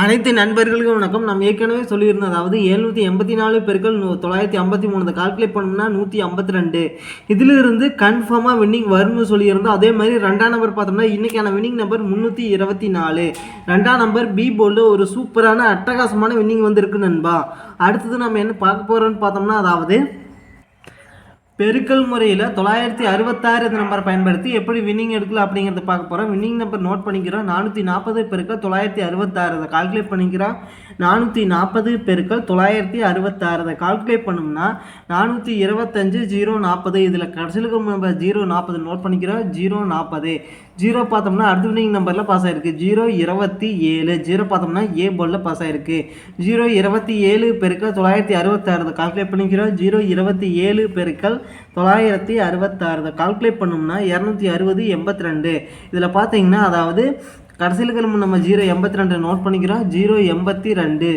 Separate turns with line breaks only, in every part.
அனைத்து நண்பர்களுக்கும் வணக்கம். நம்ம ஏற்கனவே சொல்லியிருந்தோம் அதாவது எழுநூற்றி எண்பத்தி நாலு பெருக்கள் தொள்ளாயிரத்தி ஐம்பத்தி மூணு கால்குலேட் பண்ணோம்னா நூற்றி ஐம்பத்தி ரெண்டு. இதிலிருந்து கன்ஃபார்மாக வின்னிங் வரும்னு சொல்லியிருந்தோம். அதே மாதிரி ரெண்டாம் நம்பர் பார்த்தோம்னா இன்றைக்கான வின்னிங் நம்பர் முந்நூற்றி இருபத்தி நாலு. ரெண்டாம் நம்பர் பி போல்டு ஒரு சூப்பரான அட்டகாசமான வின்னிங் வந்திருக்கு நண்பா. அடுத்தது நம்ம என்ன பார்க்க போகிறோம்னு பார்த்தோம்னா அதாவது பெருக்கல் முறையில் தொள்ளாயிரத்தி அறுபத்தாறு இந்த நம்பரை பயன்படுத்தி எப்படி வின்னிங் எடுக்கலாம் அப்படிங்கிறத பார்க்க போகிறோம் வின்னிங் நம்பர் நோட் பண்ணிக்கிறோம். நானூற்றி நாற்பது பெருக்கல் தொள்ளாயிரத்தி அறுபத்தாறு. அதை கால்குலேட் பண்ணிக்கிறோம். நானூற்றி நாற்பது பெருக்கள் தொள்ளாயிரத்தி அறுபத்தாறு. அதை கால்குலேட் பண்ணோம்னா நானூற்றி இருபத்தஞ்சு ஜீரோ நாற்பது இதில் கடைசியில் நம்பர் ஜீரோ நாற்பது நோட் பண்ணிக்கிறோம். ஜீரோ நாற்பது ஜீரோ பார்த்தோம்னா அடுத்த வினிங் நம்பரில் பாஸ் ஆயிருக்கு. ஜீரோ இருபத்தி ஏழு. ஜீரோ பார்த்தோம்னா ஏ போலில் பாஸ் ஆயிருக்கு. ஜீரோ இருபத்தி ஏழு பெருக்கள் தொள்ளாயிரத்தி அறுபத்தாறு. கால்குலேட் பண்ணிக்கிறோம். ஜீரோ இருபத்தி ஏழு பெருக்கள் தொள்ளாயிரத்தி அறுபத்தாறு. கால்குலேட் பண்ணோம்னா இரநூத்தி அறுபது எண்பத்தி ரெண்டு. இதில் பார்த்தீங்கன்னா அதாவது கடைசியில் நம்ம ஜீரோ எண்பத்தி ரெண்டு நோட் பண்ணிக்கிறோம். ஜீரோ எண்பத்தி ரெண்டு.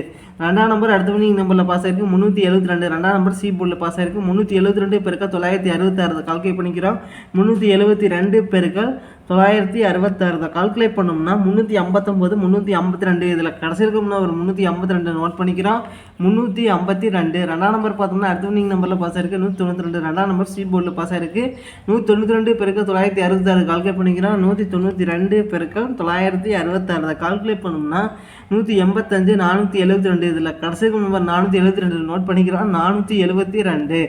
ரெண்டாம் நம்பர் அடுத்த வினிங் நம்பரில் பாஸ் ஆயிருக்கு. முந்நூற்றி எழுபத்தி ரெண்டு. ரெண்டாம் நம்பர் சி போர்டில் பாஸ் ஆயிருக்கு. முந்நூற்றி எழுபத்தி ரெண்டு பெருக்க தொள்ளாயிரத்தி அறுபத்தாறு கால்குலேட் பண்ணிக்கிறோம். முந்நூற்றி எழுபத்தி ரெண்டு பெருக்கள் தொள்ளாயிரத்தி அறுபத்தாறு கால்குலேட் பண்ணோம்னா முந்நூற்றி ஐம்பத்தொம்போது முந்நூற்றி ஐம்பத்தி ரெண்டு. இதில் கடைசியில் இருக்கோம்னா ஒரு முந்நூற்றி ஐம்பத்தி ரெண்டு நோட் பண்ணிக்கிறோம். முந்நூற்றி ஐம்பத்தி ரெண்டு. ரெண்டாம் நம்பர் பார்த்தோம்னா அடுத்த வினிங் நம்பரில் பாஸ் ஆயிருக்கு. நூற்றி தொண்ணூற்றி ரெண்டு. ரெண்டாம் நம்பர் சி போர்டில் பாஸ் ஆயிருக்கு. நூற்றி தொண்ணூற்றி ரெண்டு பெருக்க தொள்ளாயிரத்தி அறுபத்தாறு கால்குலேட் பண்ணிக்கிறோம். நூற்றி தொண்ணூற்றி ரெண்டு பெருக்கல் தொள்ளாயிரத்தி அறுபத்தாறு கால்குலேட் பண்ணோம்னா நூற்றி எண்பத்தஞ்சு நானூற்றி எழுபத்தி ரெண்டு இதில் கடைசி நம்பர் நானூற்றி எழுபத்தி ரெண்டு நோட் பண்ணிக்கிறோம் நானூற்றி எழுபத்தி ரெண்டு.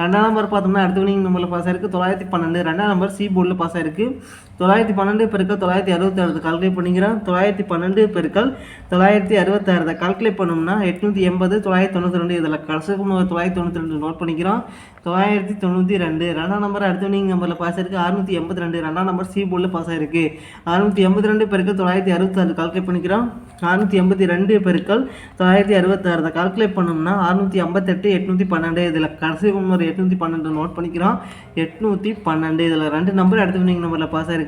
ரெண்டாம் நம்பர் பார்த்தோம்னா அடுத்த வினிங் நம்பரில் பாஸ் ஆயிருக்கு. தொள்ளாயிரத்தி பன்னெண்டு. ரெண்டாம் நம்பர் சி போர்டில் பாஸ் ஆயிருக்கு. தொள்ளாயிரத்தி பன்னெண்டு பெருக்கள் தொள்ளாயிரத்தி அறுபத்தாறு கால்குலேட் பண்ணிக்கிறோம் தொள்ளாயிரத்தி பன்னெண்டு பெருக்கள் தொள்ளாயிரத்தி அறுபத்தாறு கால்குலேட் பண்ணோம்னா எட்நூற்றி எண்பது தொள்ளாயிரத்தி தொண்ணூற்றி ரெண்டு இதில் கடைசி தொள்ளாயிரத்தி தொண்ணூற்றி ரெண்டு நோட் பண்ணிக்கிறோம். தொள்ளாயிரத்தி தொண்ணூற்றி ரெண்டு ரெண்டாம் நம்பர் அடுத்த நம்பரில் பாஸ் ஆயிருக்கு. அறுநூற்றி எண்பத்தி ரெண்டு ரெண்டாம் நம்பர் சி போர்டில் பாஸ் ஆயிருக்கு. அறுநூற்றி எண்பத்தி ரெண்டு பெருக்கள் தொள்ளாயிரத்தி அறுபத்தாறு கால்குலேட் பண்ணிக்கிறோம். அறுநூற்றி எண்பத்தி ரெண்டு பெருக்கள் தொள்ளாயிரத்தி அறுபத்தாறு அதை கால்குலேட் பண்ணோம்னா அறுநூற்றி ஐம்பத்தெட்டு எட்நூற்றி பன்னெண்டு இதில் கடைசி நம்பர் எட்நூற்றி பன்னெண்டு நோட் பண்ணிக்கிறோம். எட்நூற்றி பன்னெண்டு இதில் ரெண்டு நம்பர் அடுத்த வினிங் நம்பரில் பாஸ் ஆயிருக்கு.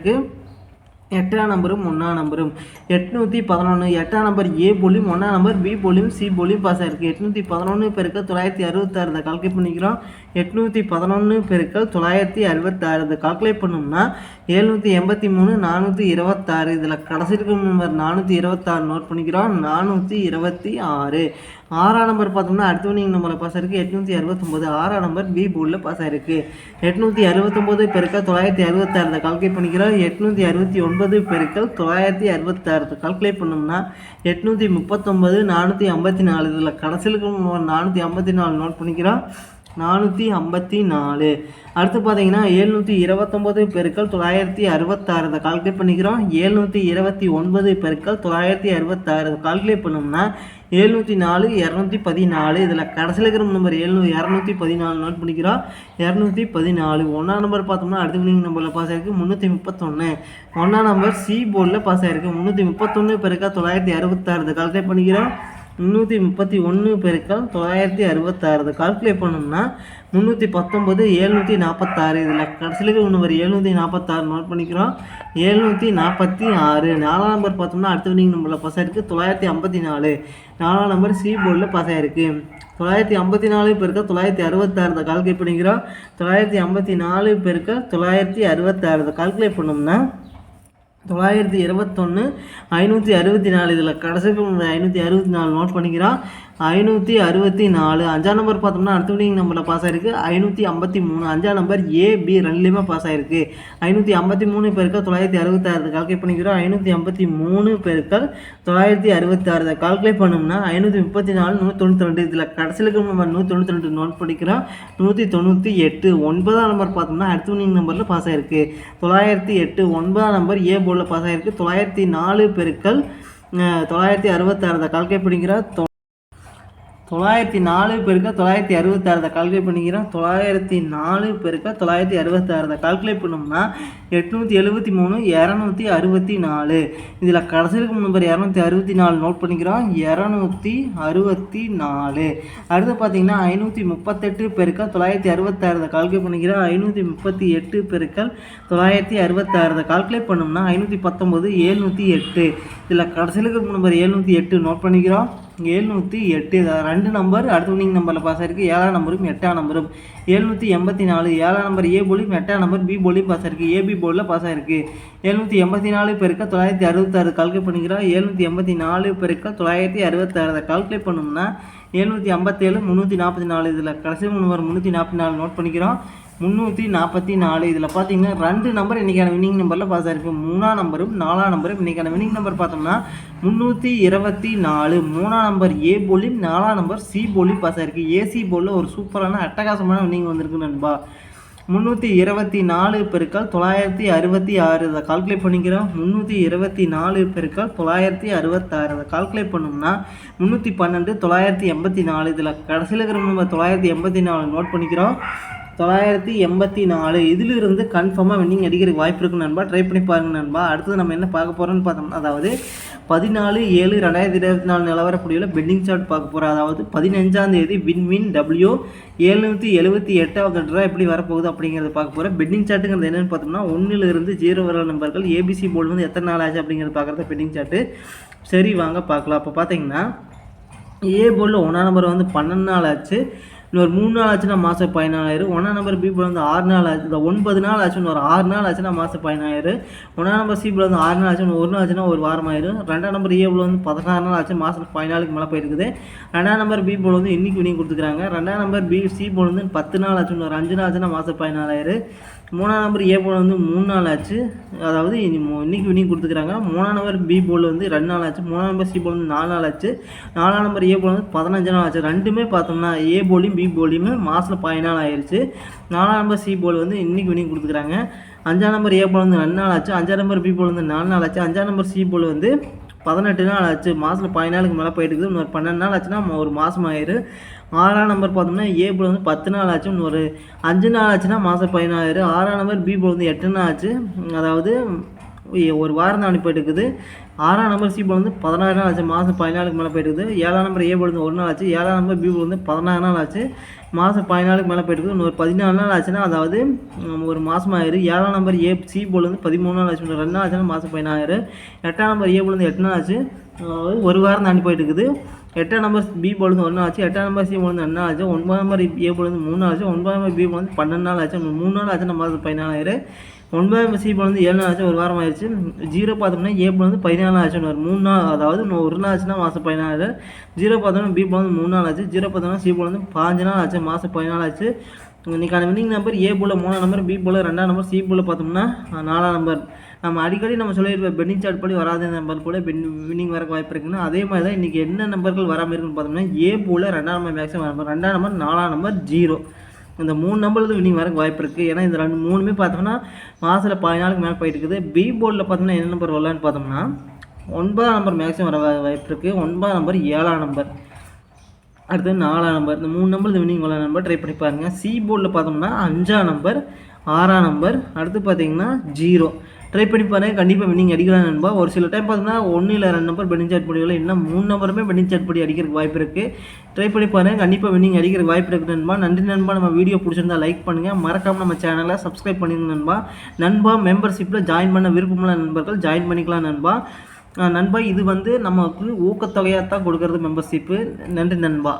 எட்டாம் நம்பரும் ஒன்றாம் நம்பரும். எட்நூற்றி பதினொன்று எட்டாம் நம்பர் ஏ போலியும் ஒன்றாம் நம்பர் பி போலியும் சி போலியும் பாஸ் ஆகிருக்கு எட்நூற்றி பதினொன்று பெருக்கல் தொள்ளாயிரத்தி அறுபத்தாறு இதை கால்குலேட் பண்ணிக்கிறோம். எட்நூற்றி பதினொன்று பெருக்கள் தொள்ளாயிரத்தி அறுபத்தாறு. இதை கால்குலேட் பண்ணோம்னா எழுநூற்றி எண்பத்தி மூணு நானூற்றி இருபத்தாறு. இதில் கடைசி நம்பர் நானூற்றி இருபத்தாறு நோட் பண்ணிக்கிறோம். நானூற்றி இருபத்தி ஆறு. ஆறாம் நம்பர் பார்த்தோம்னா அடுத்த வினிங் நம்பரில் பாஸ் ஆயிருக்கு. எட்நூற்றி அறுபத்தொம்போது. ஆறாம் நம்பர் பி போர்டில் பாஸ் ஆயிருக்கு. எட்நூற்றி அறுபத்தொம்போது பெருக்கள் தொள்ளாயிரத்தி அறுபத்தாறு. இதை கால்குலேட் பண்ணிக்கிறோம். எட்நூற்றி அறுபத்தி ஒன்பது பெருக்கள் தொள்ளாயிரத்தி அறுபத்தாறு. கால்குலேட் பண்ணோம்னா எட்நூற்றி முப்பத்தொம்பது நானூற்றி ஐம்பத்தி நாலு. இதில் கடைசியில் நானூற்றி ஐம்பத்தி நாலு நோட் பண்ணிக்கிறோம். நானூற்றி ஐம்பத்தி நாலு. அடுத்து பார்த்தீங்கன்னா ஏழ்நூற்றி இருபத்தொம்போது பெருக்கள் தொள்ளாயிரத்தி அறுபத்தாறு. அதை கால்குலேட் பண்ணிக்கிறோம். ஏழ்நூற்றி இருபத்தி ஒன்பது பெருக்கள் தொள்ளாயிரத்தி அறுபத்தாறு. அதை கால்குலேட் பண்ணோம்னா ஏழ்நூற்றி நாலு இரநூத்தி பதினாலு. இதில் கடைசியில் இருக்கிற நம்பர் எழுநூறு இரநூத்தி பதினாலு நோட் பண்ணிக்கிறோம். இரநூத்தி பதினாலு. ஒன்றாம் நம்பர் பார்த்தோம்னா அடுத்த வினிங் நம்பரில் பாஸ் ஆகிருக்கு முந்நூற்றி முப்பத்தொன்று ஒன்றாம் நம்பர் சி போர்டில் பாஸ் ஆகிருக்கு முந்நூற்றி முப்பத்தொன்று பெருக்கா தொள்ளாயிரத்தி அறுபத்தாறு. இதை கால்குலேட் பண்ணிக்கிறோம். முந்நூற்றி முப்பத்தி ஒன்று பெருக்கள் தொள்ளாயிரத்தி அறுபத்தாறு. அதை கால்குலேட் பண்ணோம்னா முந்நூற்றி பத்தொம்பது எழுநூற்றி நாற்பத்தாறு இதில் கடைசியில் நம்பர் எழுநூற்றி நாற்பத்தாறு நோட் பண்ணிக்கிறோம். எழுநூற்றி நாற்பத்தி ஆறு. நாலாம் நம்பர் பார்த்தோம்னா அடுத்த வினிங் நம்பரில் பாஸ் ஆயிருக்கு. தொள்ளாயிரத்தி ஐம்பத்தி நாலு. நாலாம் நம்பர் சி போர்டில் பாஸ் ஆயிருக்கு. தொள்ளாயிரத்தி ஐம்பத்தி நாலு பெருக்கள் தொள்ளாயிரத்தி அறுபத்தாறு. இதை கால்குலேட் பண்ணிக்கிறோம். தொள்ளாயிரத்தி ஐம்பத்தி நாலு பெருக்கள் தொள்ளாயிரத்தி அறுபத்தாறு. இதை கால்குலேட் பண்ணோம்னா தொள்ளாயிரத்தி இருபத்தொன்று ஐநூற்றி அறுபத்தி நாலு இதில் கடைசிக்கு ஐநூற்றி அறுபத்தி நாலு நோட் பண்ணிக்கிறோம் ஐநூற்றி அறுபத்தி நாலு அஞ்சாம் நம்பர் பார்த்தோம்னா அடுத்த வினிங் நம்பரில் பாஸ் ஆயிருக்கு. ஐநூற்றி ஐம்பத்தி மூணு அஞ்சாம் நம்பர் ஏ பி ரெண்டுலேயுமே பாஸ் ஆயிருக்கு. ஐநூற்றி ஐம்பத்தி மூணு பேருக்கள் தொள்ளாயிரத்தி அறுபத்தாறு கால்குலேட் பண்ணிக்கிறோம். ஐநூற்றி ஐம்பத்தி மூணு பேருக்கள் தொள்ளாயிரத்தி அறுபத்தாறு இதை கால்குலேட் பண்ணோம்னா ஐநூற்றி முப்பத்தி நாலு நூற்றி தொண்ணூற்றி ரெண்டு இதில் கடைசியில் நம்ம நூற்றி தொண்ணூற்றி ரெண்டு நோட் பண்ணிக்கிறோம். நூற்றி தொண்ணூற்றி எட்டு ஒன்பதாம் நம்பர் பார்த்தோம்னா அடுத்த வினிங் நம்பரில் பாஸ் ஆயிருக்கு. தொள்ளாயிரத்தி எட்டு ஒன்பதாம் நம்பர் ஏ உள்ள பாஸ் ஆயிருக்கு தொள்ளாயிரத்தி நாலு பெருக்கள் தொள்ளாயிரத்தி அறுபத்தாறு இதை கல்கை பண்ணிக்கிறோம் தொ- தொள்ளாயிரத்தி நாலு பெருக்க தொள்ளாயிரத்தி அறுபத்தாறு கால்குலேட் பண்ணிக்கிறோம். தொள்ளாயிரத்தி நாலு பெருக்க தொள்ளாயிரத்தி அறுபத்தாறு கால்குலேட் பண்ணோம்னா எட்நூற்றி எழுபத்தி மூணு இரநூத்தி அறுபத்தி நாலு. இதில் கடைசி இருக்கும் நம்பர் இரநூத்தி அறுபத்தி நாலு நோட் பண்ணிக்கிறோம். இரநூத்தி அறுபத்தி நாலு. அடுத்து பார்த்தீங்கன்னா ஐநூற்றி முப்பத்தெட்டு பெருக்க தொள்ளாயிரத்தி அறுபத்தாறு கால்குலேட் பண்ணிக்கிறோம். ஐநூற்றி முப்பத்தி எட்டு பெருக்கல் தொள்ளாயிரத்தி அறுபத்தாறு கால்குலேட் பண்ணோம்னா ஐநூற்றி பத்தொம்போது எழுநூற்றி எட்டு. இதில் கடைசியில் இருக்கும் நம்பர் ஏழ்நூற்றி எட்டு நோட் பண்ணிக்கிறோம். எழுநூற்றி எட்டு ரெண்டு நம்பர் அடுத்த வினிங் நம்பரில் பாஸ் ஆயிருக்கு. ஏழாம் நம்பரும் எட்டாம் நம்பரும் எழுநூற்றி எண்பத்தி நாலு ஏழாம் நம்பர் ஏ போலியும் எட்டாம் நம்பர் பி போலியும் பாஸ் ஆயிருக்கு. ஏபி போர்டில் பாஸ் ஆயிருக்கு. எழுநூற்றி எண்பத்தி நாலு பெருக்க தொள்ளாயிரத்தி அறுபத்தாறு கால்குலேட் பண்ணிக்கிறோம் எழுநூற்றி எண்பத்தி நாலு பெருக்க தொள்ளாயிரத்தி அறுபத்தாறு. கால்குலேட் பண்ணோம்னா எழுநூற்றி ஐம்பத்தேழு முந்நூற்றி நாற்பத்தி நாலு இதில் கடைசி நம்பர் முந்நூற்றி நாற்பத்தி நாலு நோட் பண்ணிக்கிறோம். முந்நூற்றி நாற்பத்தி நாலு. இதில் பார்த்தீங்கன்னா ரெண்டு நம்பர் இன்றைக்கான வின்னிங் நம்பரில் பாஸ் ஆயிருக்கு. மூணாம் நம்பரும் நாலாம் நம்பரும் இன்றைக்கான வின்னிங் நம்பர் பார்த்தோம்னா முந்நூற்றி இருபத்தி நாலு. மூணாம் நம்பர் ஏ போலியும் நாலாம் நம்பர் சி போலியும் பாஸ் ஏசி போலில் ஒரு சூப்பரான அட்டகாசமான வின்னிங் வந்திருக்கு நண்பா. முந்நூற்றி இருபத்தி நாலு பெருக்கள் தொள்ளாயிரத்தி அறுபத்தி ஆறு. இதை கால்குலேட் பண்ணிக்கிறோம். முந்நூற்றி இருபத்தி நாலு பெருக்கள் தொள்ளாயிரத்தி அறுபத்தாறு அதை கால்குலேட் பண்ணோம்னா முந்நூற்றி பன்னெண்டு தொள்ளாயிரத்தி எண்பத்தி நாலு. இதில் கடைசியில் இருக்கிற நம்ம தொள்ளாயிரத்தி எண்பத்தி நாலு நோட் பண்ணிக்கிறோம். தொள்ளாயிரத்தி எண்பத்தி நாலு. இதிலிருந்து கன்ஃபார்மாக வின்னிங் அடிக்கிறதுக்கு வாய்ப்பு இருக்கு நண்பா. ட்ரை பண்ணி பாருங்க நண்பா. அடுத்தது நம்ம என்ன பார்க்க போகிறோம்னு பார்த்தோம்னா அதாவது பதினாலு ஏழு ரெண்டாயிரத்தி இருபத்தி நாலு நிலவரப்படியில் பெட்டிங் சார்ட் பார்க்க போகிறோம் அதாவது பதினஞ்சாம் தேதி வின் டபிள்யூ எழுநூற்றி எழுபத்தி எட்டாவது ட்ரா எப்படி வரப்போகுது அப்படிங்கிறத பார்க்க போகிறோம் பெட்டிங் சார்ட்டுங்கிறது என்னென்னு பார்த்தோம்னா ஒன்றிலிருந்து ஜீரோ வர நம்பர்கள் ஏபிசி போர்டு வந்து எத்தனை நாள் ஆச்சு அப்படிங்கிறத பார்க்குறது பெட்டிங் சார்ட்டு சரி வாங்க பார்க்கலாம். அப்போ பார்த்தீங்கன்னா ஏ போர்டில் ஒன்றாம் நம்பர் வந்து பன்னெண்டு நாள் ஆச்சு. இன்னொரு மூணு நாள் ஆச்சுன்னா மாதம் பதினாலாயிரம் ஒன்றாம் நம்பர் பி போல் வந்து ஆறு நாள் ஆச்சு. இந்த ஒன்பது நாள் ஆச்சு ஒரு ஆறு நாள் ஆச்சுன்னா மாதம் பதினாயிரம். ஒன்றாம் நம்பர் சி வந்து ஆறு நாள் ஆச்சுன்னு ஒரு நாள் ஆச்சுன்னா ஒரு வாரம் ஆயிரும். ரெண்டாம் நம்பர் ஏ வந்து பதினாறு நாள் ஆச்சு. மாதம் பதினாலுக்கு மேலே போயிருக்குது. ரெண்டாம் நம்பர் பி போல் வந்து இன்னைக்கு வினிங் கொடுத்துக்கிறாங்க. ரெண்டாம் நம்பர் பி சி போல் வந்து பத்து நாள் ஆச்சுன்னு ஒரு அஞ்சு நாள் ஆச்சுன்னா மாதம் பதினாலாயிரம். மூணாம் நம்பர் ஏ போல் வந்து மூணு நாள் ஆச்சு. அதாவது இன்னைக்கு வினிங் கொடுத்துக்கிறாங்க. மூணாம் நம்பர் பி போல் வந்து ரெண்டு நாள் ஆச்சு. மூணாம் நம்பர் சி போல் வந்து நாலு நாள் ஆச்சு. நாலாம் நம்பர் ஏ போல் வந்து பதினஞ்சு நாள் ஆச்சு. ரெண்டுமே பார்த்தோம்னா ஏ போலியும் பி போலியுமே மாதத்தில் பதினாலு ஆயிடுச்சு நாலாம் நம்பர் சி போல் வந்து இன்னைக்கு வினிங் கொடுத்துக்கிறாங்க. அஞ்சாம் நம்பர் ஏ போல் வந்து ரெண்டு நாள் ஆச்சு. அஞ்சாம் நம்பர் பி போல் வந்து நாலு நாள் ஆச்சு. அஞ்சாம் நம்பர் சி போல் வந்து பதினெட்டு நாள் ஆச்சு. மாதத்தில் பதினாலுக்கு மேலே போயிட்டு இருக்குது இன்னொரு பன்னெண்டு நாள் ஆச்சுன்னா ஒரு மாதம் ஆயிரு. ஆறாம் நம்பர் பார்த்தோம்னா ஏ போல் வந்து பத்து நாள் ஆச்சு. இன்னொரு அஞ்சு நாள் ஆச்சுன்னா மாதம் பதினாயிரம் ஆறாம் நம்பர் பி போல் வந்து எட்டு நாள் ஆச்சு. அதாவது ஒரு வாரம் தான் போயிட்டு இருக்குது ஆறாம் நம்பர் சி போல் வந்து பதினாறு நாள் ஆச்சு. மாதம் பதினாலுக்கு மேலே போயிட்டு இருக்குது ஏழாம் நம்பர் ஏ போல் வந்து ஒரு நாள் ஆச்சு. ஏழாம் நம்பர் பி போல் வந்து பதினாறு நாள் ஆச்சு. மாதம் பதினாலுக்கு மேலே போயிட்டு இருக்குது இன்னொரு பதினாலு நாள் ஆச்சுன்னா அதாவது ஒரு மாதம் ஆயிரு ஏழாம் நம்பர் ஏ சி போல் வந்து பதிமூணு நாள் ஆச்சு. ரெண்டு நாள் ஆச்சுன்னா மாதம் பதினாயிரம் எட்டாம் நம்பர் ஏ போல் வந்து எட்டு நாள் ஆச்சு. அதாவது ஒரு வாரம் தாண்டி போயிட்டு இருக்குது எட்டாம் நம்பர் பி போல் வந்து ஒன்று ஆச்சு. எட்டாம் நம்பர் சி போல் வந்து ரெண்டு ஆச்சு. ஒன்பதாம் நம்பர் ஏ போல் வந்து மூணு நாள் ஆச்சு. ஒன்பதாம் நம்பர் பி போல் வந்து பன்னெண்டு நாள் ஆச்சு. மூணு நாள் ஆச்சு நம்ம மாதம் பதினாலாயிரம் ஒன்பதாம் சி வந்து ஏழு நாள் ஆச்சு ஒரு வாரம் ஆயிடுச்சு. ஜீரோ பார்த்தோம்னா ஏ வந்து பதினாலு நாள் ஆச்சுன்னு ஒரு மூணு நாள் அதாவது இன்னும் ஒரு நாள் ஆச்சுன்னா மாதம் பதினாலு. ஜீரோ பார்த்தோம்னா பி வந்து மூணு நாள் ஆச்சு. ஜீரோ பார்த்தோம்னா சி வந்து பாஞ்சு நாள் ஆச்சு மாதம் பதினாலு ஆச்சு. இன்னைக்கான வின்னிங் நம்பர் ஏ போல் மூணாம் நம்பர் பி போல் ரெண்டாம் நம்பர் சி போல் பார்த்தோம்னா நாலாம் நம்பர் நம்ம அடிக்கடி நம்ம சொல்லியிருப்போம் பெண்டிங் சார்ட் படி வராத நம்பர் கூட பெண் வின்னிங் வர வாய்ப்பு இருக்குன்னா. அதே மாதிரி தான் இன்றைக்கி என்ன நம்பர்கள் வராமல் இருக்குன்னு பார்த்தோம்னா ஏ போல் ரெண்டாம் நம்பர் மேக்ஸிமம் நம்பர் ரெண்டாம் நம்பர் நாலாம் நம்பர் ஜீரோ இந்த மூணு நம்பர் வின்னிங் வரக்கு வாய்ப்பு இருக்குது ஏன்னா இந்த ரெண்டு மூணுமே பார்த்தோம்னா மாதத்தில் பதினாலுக்கு மேலே போயிட்டு இருக்குது. பி போர்டில் பார்த்தோம்னா என்ன நம்பர் வரலான்னு பார்த்தோம்னா ஒன்பதாம் நம்பர் மேக்ஸிமம் வர வாய்ப்பு இருக்குது ஒன்பதாம் நம்பர் ஏழாம் நம்பர் அடுத்து நாலாம் நம்பர் இந்த மூணு நம்பர் இந்த வினிங் நம்பர் ட்ரை பண்ணி பாருங்கள் சி போர்டில் பார்த்தோம்னா அஞ்சாம் நம்பர் ஆறாம் நம்பர் அடுத்து பார்த்தீங்கன்னா ஜீரோ ட்ரை பண்ணி பாருங்க. கண்டிப்பாக வின்னிங் அடிக்கலாம் நண்பா. ஒரு சில டைம் பார்த்தீங்கன்னா ஒன்று இல்லை ரெண்டு நம்பர் பெண்டிங் சாட் படி இன்னும் மூணு நம்பருமே பெண்டிங் சாட் படி அடிக்கிறதுக்கு வாய்ப்பு இருக்குது ட்ரை பண்ணி பாருங்க. கண்டிப்பாக வின்னிங் அடிக்கிறதுக்கு வாய்ப்பு இருக்குது நண்பா. நன்றி நண்பா. நம்ம வீடியோ பிடிச்சிருந்தா லைக் பண்ணுங்கள் மறக்காம நம்ம சேனலை சப்ஸ்கிரைப் பண்ணிடுங்க நண்பா. நண்பா மெம்பர்ஷிப்பில் ஜாயின் பண்ண விருப்பமுள்ள நண்பர்கள் ஜாயின் பண்ணிக்கலாம் நண்பா. நண்பா இது வந்து நமக்கு ஊக்கத்தொகையாக தான் கொடுக்கறது மெம்பர்ஷிப்பு நன்றி நண்பா.